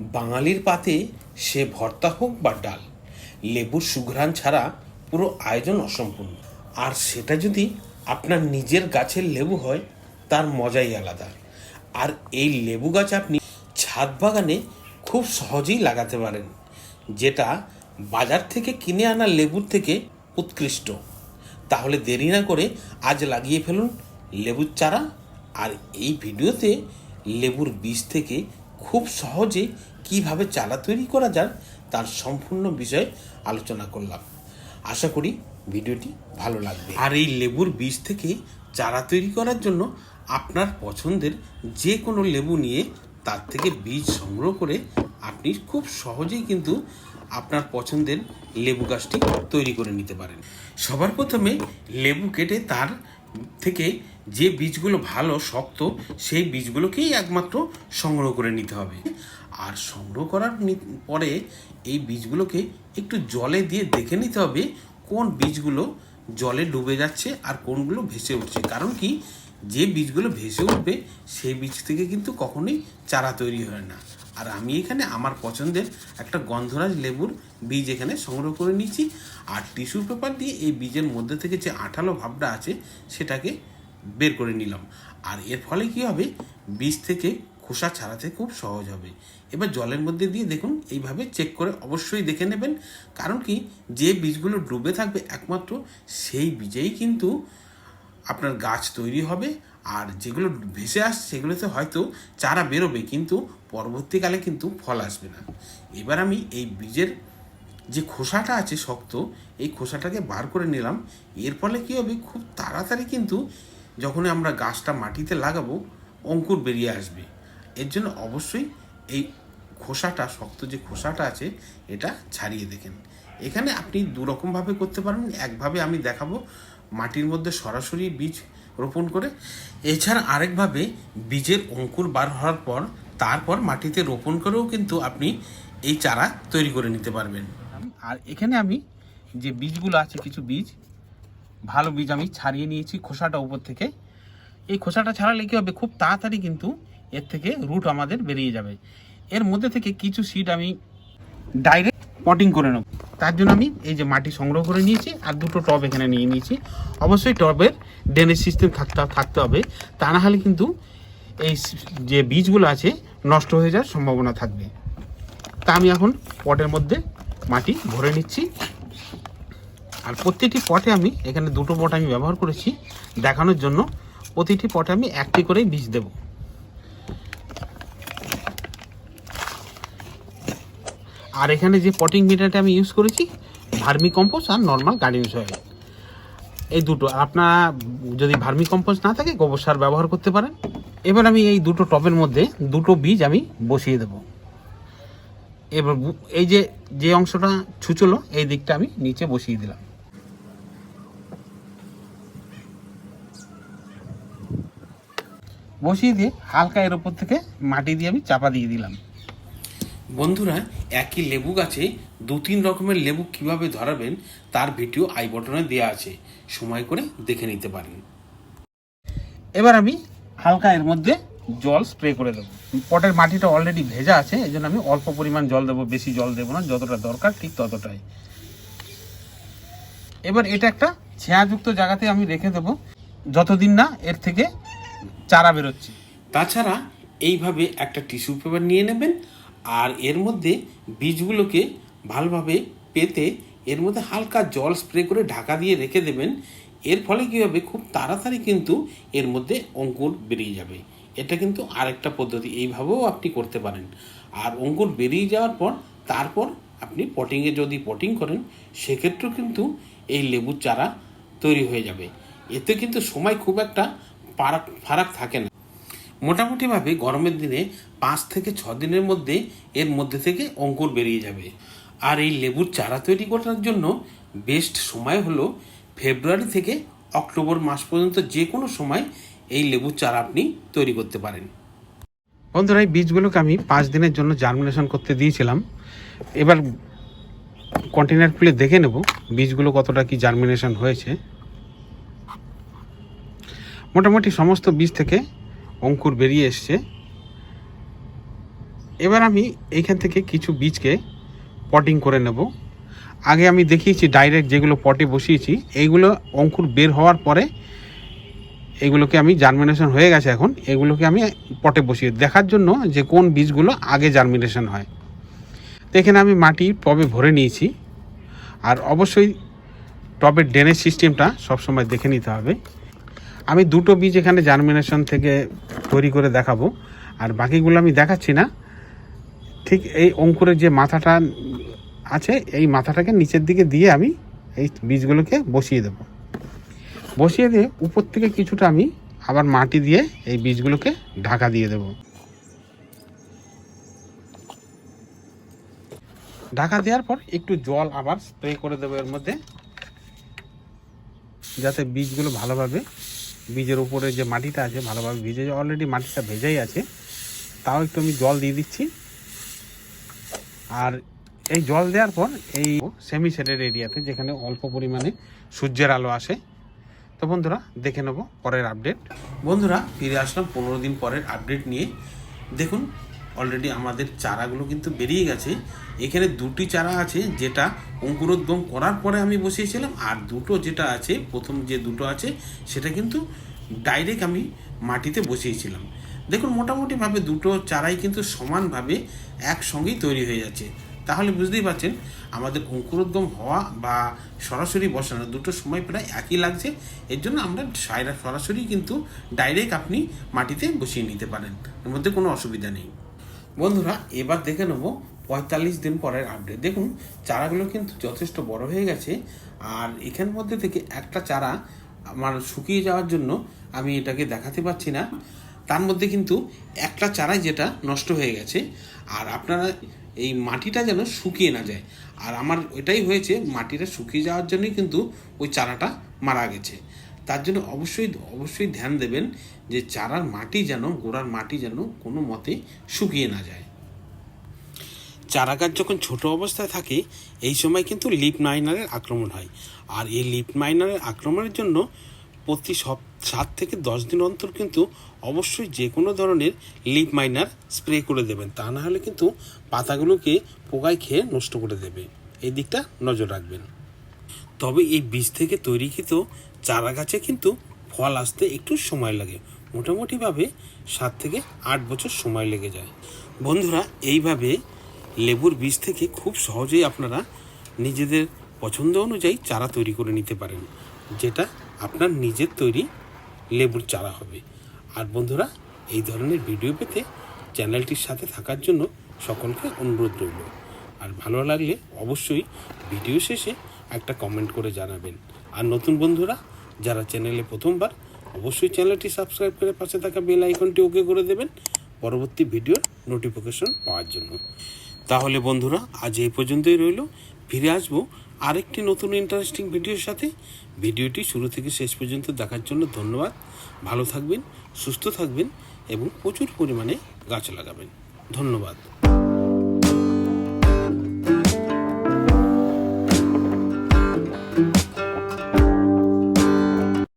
বাঙালির পাতে সে ভর্তা হোক বা ডাল, লেবুর সুঘ্রাণ ছাড়া পুরো আয়োজন অসম্পূর্ণ। আর সেটা যদি আপনার নিজের গাছের লেবু হয়, তার মজাই আলাদা। আর এই লেবু গাছ আপনি ছাদ বাগানে খুব সহজেই লাগাতে পারেন, যেটা বাজার থেকে কিনে আনা লেবুর থেকে উৎকৃষ্ট। তাহলে দেরি না করে আজ লাগিয়ে ফেলুন লেবুর চারা, আর এই ভিডিওতে লেবুর বীজ থেকে খুব সহজে কীভাবে চারা তৈরি করা যায় তার সম্পূর্ণ বিষয়ে আলোচনা করলাম। আশা করি ভিডিওটি ভালো লাগবে। আর এই লেবুর বীজ থেকে চারা তৈরি করার জন্য আপনার পছন্দের যে কোনো লেবু নিয়ে তার থেকে বীজ সংগ্রহ করে আপনি খুব সহজেই কিন্তু আপনার পছন্দের লেবু গাছটি তৈরি করে নিতে পারেন। সবার প্রথমে লেবু কেটে তার থেকে যে বীজগুলো ভালো, শক্ত, সেই বীজগুলোকেই একমাত্র সংগ্রহ করে নিতে হবে। আর সংগ্রহ করার পরে এই বীজগুলোকে একটু জলে দিয়ে দেখে নিতে হবে কোন বীজগুলো জলে ডুবে যাচ্ছে আর কোনগুলো ভেসে উঠছে। কারণ কি, যে বীজগুলো ভেসে উঠবে, সেই বীজ থেকে কিন্তু কখনোই চারা তৈরি হয় না। আর আমি এখানে আমার পছন্দের একটা গন্ধরাজ লেবুর বীজ এখানে সংগ্রহ করে নিয়েছি। আর টিস্যু পেপার দিয়ে এই বীজের মধ্যে থেকে যে আঠালো ভাবটা আছে, সেটাকে বের করে নিলাম। আর এর ফলে কি হবে? বীজ থেকে খোসা ছাড়াতে খুব সহজ হবে। এবার জলের মধ্যে দিয়ে দেখুন, এইভাবে চেক করে অবশ্যই দেখে নেবেন। কারণ কি, যে বীজগুলো ডুবে থাকবে একমাত্র সেই বীজেই কিন্তু আপনার গাছ তৈরি হবে, আর যেগুলো ভেসে আসছে সেগুলোতে হয়তো চারা বেরোবে, কিন্তু পরবর্তীকালে কিন্তু ফল আসবে না। এবার আমি এই বীজের যে খোসাটা আছে শক্ত, এই খোসাটাকে বার করে নিলাম। এর ফলে কী হবে, খুব তাড়াতাড়ি কিন্তু যখন আমরা গাছটা মাটিতে লাগাবো, অঙ্কুর বেরিয়ে আসবে। এর জন্য অবশ্যই এই খোসাটা, শক্ত যে খোসাটা আছে, এটা ছাড়িয়ে দেখেন। এখানে আপনি দু রকমভাবে করতে পারেন, একভাবে আমি দেখাবো। মাটির মধ্যে সরাসরি বীজ রোপণ করে। এছাড়া আরেকভাবে বীজের অঙ্কুর বার হওয়ার পর, তারপর মাটিতে রোপণ করেও কিন্তু আপনি এই চারা তৈরি করে নিতে পারবেন। আর এখানে আমি যে বীজগুলো আছে, কিছু বীজ, ভালো বীজ আমি ছাড়িয়ে নিয়েছি খোসাটা উপর থেকে। এই খোসাটা ছাড়ালে কী হবে, খুব তাড়াতাড়ি কিন্তু এর থেকে রুট আমাদের বেরিয়ে যাবে। এর মধ্যে থেকে কিছু সিড আমি ডাইরেক্ট পটিং করে নেব। তার জন্য আমি এই যে মাটি সংগ্রহ করে নিয়েছি আর দুটো টব এখানে নিয়ে নিয়েছি। অবশ্যই টবের ড্রেনেজ সিস্টেম থাকতে থাকতে হবে। তা না হলে কিন্তু এই যে বীজগুলো আছে নষ্ট হয়ে যাওয়ার সম্ভাবনা থাকবে। তা আমি এখন পটের মধ্যে মাটি ভরে নিচ্ছি। আর প্রতিটি পটে আমি এখানে দুটো পট আমি ব্যবহার করেছি দেখানোর জন্য। প্রতিটি পটে আমি একটি করেই বীজ দেব। আর এখানে যে পটিং মিটারটা আমি ইউজ করেছি, ভার্মি কম্পোস্ট আর নর্মাল গার্ডেন সয়েল এই দুটো আপনার যদি ভার্মি কম্পোস্ট না থাকে, গোবর সার ব্যবহার করতে পারেন। এবার আমি এই দুটো টবের মধ্যে দুটো বীজ আমি বসিয়ে দেবো। এবার এই যে যে অংশটা ছুচলো, এই দিকটা আমি নিচে বসিয়ে দিলাম। বসিয়ে দিয়ে হালকা এর উপর থেকে মাটি দিয়ে আমি চাপা দিয়ে দিলাম। বন্ধুরা, একই লেবু গাছে দু তিন রকমের লেবু কীভাবে ধরাবেন, তার ভিডিও আই বটনে দেওয়া আছে। সময় করে দেখে নিতে পারেন। এবার আমি হালকা এর মধ্যে জল স্প্রে করে দেবো। পটের মাটিটা অলরেডি ভেজা আছে এই জন্য আমি অল্প পরিমাণ জল দেবো, বেশি জল দেবো না, যতটা দরকার ঠিক ততটাই। এবার এটা একটা ছেঁয়াযুক্ত জায়গাতে আমি রেখে দেবো, যতদিন না এর থেকে চারা বেরোচ্ছে। তাছাড়া এইভাবে একটা টিস্যু পেপার নিয়ে নেবেন আর এর মধ্যে বীজগুলোকে ভালোভাবে পেতে এর মধ্যে হালকা জল স্প্রে করে ঢাকা দিয়ে রেখে দেবেন। এর ফলে কী হবে? খুব তাড়াতাড়ি কিন্তু এর মধ্যে অঙ্কুর বেরিয়ে যাবে। এটা কিন্তু আরেকটা পদ্ধতি। এইভাবেও আপনি করতে পারেন। আর অঙ্কুর বেরিয়ে যাওয়ার পর, তারপর আপনি পটিংয়ে যদি পটিং করেন, সেক্ষেত্রেও কিন্তু এই লেবুর চারা তৈরি হয়ে যাবে। এতে কিন্তু সময় খুব একটা পারাক, ফারাক থাকে না। মোটামুটিভাবে গরমের দিনে পাঁচ থেকে ছ দিনের মধ্যে এর মধ্যে থেকে অঙ্কুর বেরিয়ে যাবে। আর এই লেবুর চারা তৈরি করার জন্য বেস্ট সময় হলো ফেব্রুয়ারি থেকে অক্টোবর মাস পর্যন্ত যে কোনো সময় এই লেবুর চারা আপনি তৈরি করতে পারেন। বন্ধুরা, এই বীজগুলোকে আমি পাঁচ দিনের জন্য জার্মিনেশন করতে দিয়েছিলাম। এবার কন্টেনার খুলে দেখে নেব বীজগুলো কতটা কি জার্মিনেশন হয়েছে। মোটামুটি সমস্ত বীজ থেকে অঙ্কুর বেরিয়ে এসছে। এবার আমি এইখান থেকে কিছু বীজকে পটিং করে নেব। আগে আমি দেখিয়েছি ডাইরেক্ট যেগুলো পটে বসিয়েছি, এইগুলো অঙ্কুর বের হওয়ার পরে এগুলোকে আমি জার্মিনেশন হয়ে গেছে এখন, এগুলোকে আমি পটে বসিয়ে দেখার জন্য যে কোন বীজগুলো আগে জার্মিনেশন হয়। তো এখানে আমি মাটি টবে ভরে নিয়েছি। আর অবশ্যই টবের ড্রেনেজ সিস্টেমটা সবসময় দেখে নিতে হবে। আমি দুটো বীজ এখানে জার্মিনেশন থেকে তৈরি করে দেখাবো, আর বাকিগুলো আমি দেখাচ্ছি না। ঠিক এই অঙ্কুরের যে মাথাটা আছে, এই মাথাটাকে নিচের দিকে দিয়ে আমি এই বীজগুলোকে বসিয়ে দেব। বসিয়ে দিয়ে উপর থেকে কিছুটা আমি আবার মাটি দিয়ে এই বীজগুলোকে ঢাকা দিয়ে দেব। ঢাকা দেওয়ার পর একটু জল আবার স্প্রে করে দেবো এর মধ্যে, যাতে বীজগুলো ভালোভাবে বীজের উপরে যে মাটিটা আছে, ভালোভাবে ভিজে অলরেডি মাটিটা ভেজেই আছে। তাও একটু আমি জল দিয়ে দিচ্ছি। আর এই জল দেওয়ার পর এই সেমি সেটের এরিয়াতে যেখানে অল্প পরিমাণে সূর্যের আলো আসে, তো বন্ধুরা দেখে নেব পরের আপডেট বন্ধুরা, ফিরে আসলাম পনেরো দিন পরের আপডেট নিয়ে। দেখুন অলরেডি আমাদের চারাগুলো কিন্তু বেরিয়ে গেছে। এখানে দুটি চারা আছে যেটা অঙ্কুরোদ্গম করার পরে আমি বসিয়েছিলাম, আর দুটো যেটা আছে, প্রথম যে দুটো আছে, সেটা কিন্তু ডাইরেক্ট আমি মাটিতে বসিয়েছিলাম। দেখুন, মোটামুটিভাবে দুটো চারাই কিন্তু সমানভাবে একসঙ্গেই তৈরি হয়ে যাচ্ছে। তাহলে বুঝতেই পারছেন, আমাদের অঙ্কুরোদ্গম হওয়া বা সরাসরি বসানো দুটো সময় প্রায় একই লাগছে। এর জন্য আমরা সরাসরি কিন্তু ডাইরেক্ট আপনি মাটিতে বসিয়ে নিতে পারেন। এর মধ্যে কোনো অসুবিধা নেই। বন্ধুরা, এবার দেখে নেব পঁয়তাল্লিশ দিন পরের আপডেট দেখুন, চারাগুলো কিন্তু যথেষ্ট বড় হয়ে গেছে, আর এখান মধ্যে থেকে একটা চারা আমার শুকিয়ে যাওয়ার জন্য আমি এটাকে দেখাতে পাচ্ছি না। তার মধ্যে কিন্তু একটা চারাই যেটা নষ্ট হয়ে গেছে, আর আপনারা এই মাটিটা যেন শুকিয়ে না যায়। আর আমার এটাই হয়েছে, মাটিটা শুকিয়ে যাওয়ার জন্যই কিন্তু ওই চারাটা মারা গেছে। তার জন্য অবশ্যই অবশ্যই ধ্যান দেবেন যে চারার মাটি যেন, গোড়ার মাটি যেন কোনো মতে শুকিয়ে না যায়। চারা গাছ যখন ছোট অবস্থায় থাকে, এই সময় কিন্তু লিপ মাইনারের আক্রমণ হয়। আর এই লিপ মাইনারের আক্রমণের জন্য প্রতি সপ, সাত থেকে দশ দিন অন্তর কিন্তু অবশ্যই যে কোনো ধরনের লিপ মাইনার স্প্রে করে দেবেন। তা না হলে কিন্তু পাতাগুলোকে পোকায় খেয়ে নষ্ট করে দেবে। এই দিকটা নজর রাখবেন। তবে এই বীজ থেকে তৈরিকৃত চারা গাছে কিন্তু ফল আসতে একটু সময় লাগে। মোটামুটিভাবে সাত থেকে আট বছর সময় লেগে যায়। বন্ধুরা, এইভাবে লেবুর বীজ থেকে খুব সহজেই আপনারা নিজেদের পছন্দ অনুযায়ী চারা তৈরি করে নিতে পারেন, যেটা আপনার নিজের তৈরি লেবুর চারা হবে। আর বন্ধুরা, এই ধরনের ভিডিও পেতে চ্যানেলটির সাথে থাকার জন্য সকলকে অনুরোধ রইল। আর ভালো লাগলে অবশ্যই ভিডিও শেষে একটা কমেন্ট করে জানাবেন। আর নতুন বন্ধুরা, যারা চ্যানেলে প্রথমবার, অবশ্যই চ্যানেলটি সাবস্ক্রাইব করে পাশে থাকা বেল আইকনটি ওকে করে দেবেন পরবর্তী ভিডিওর নোটিফিকেশন পাওয়ার জন্য। তাহলে বন্ধুরা, আজ এই পর্যন্তই রইল। ফিরে আসব আরেকটি নতুন ইন্টারেস্টিং ভিডিওর সাথে। ভিডিওটি শুরু থেকে শেষ পর্যন্ত দেখার জন্য ধন্যবাদ। ভালো থাকবেন, সুস্থ থাকবেন এবং প্রচুর পরিমাণে গাছ লাগাবেন। ধন্যবাদ।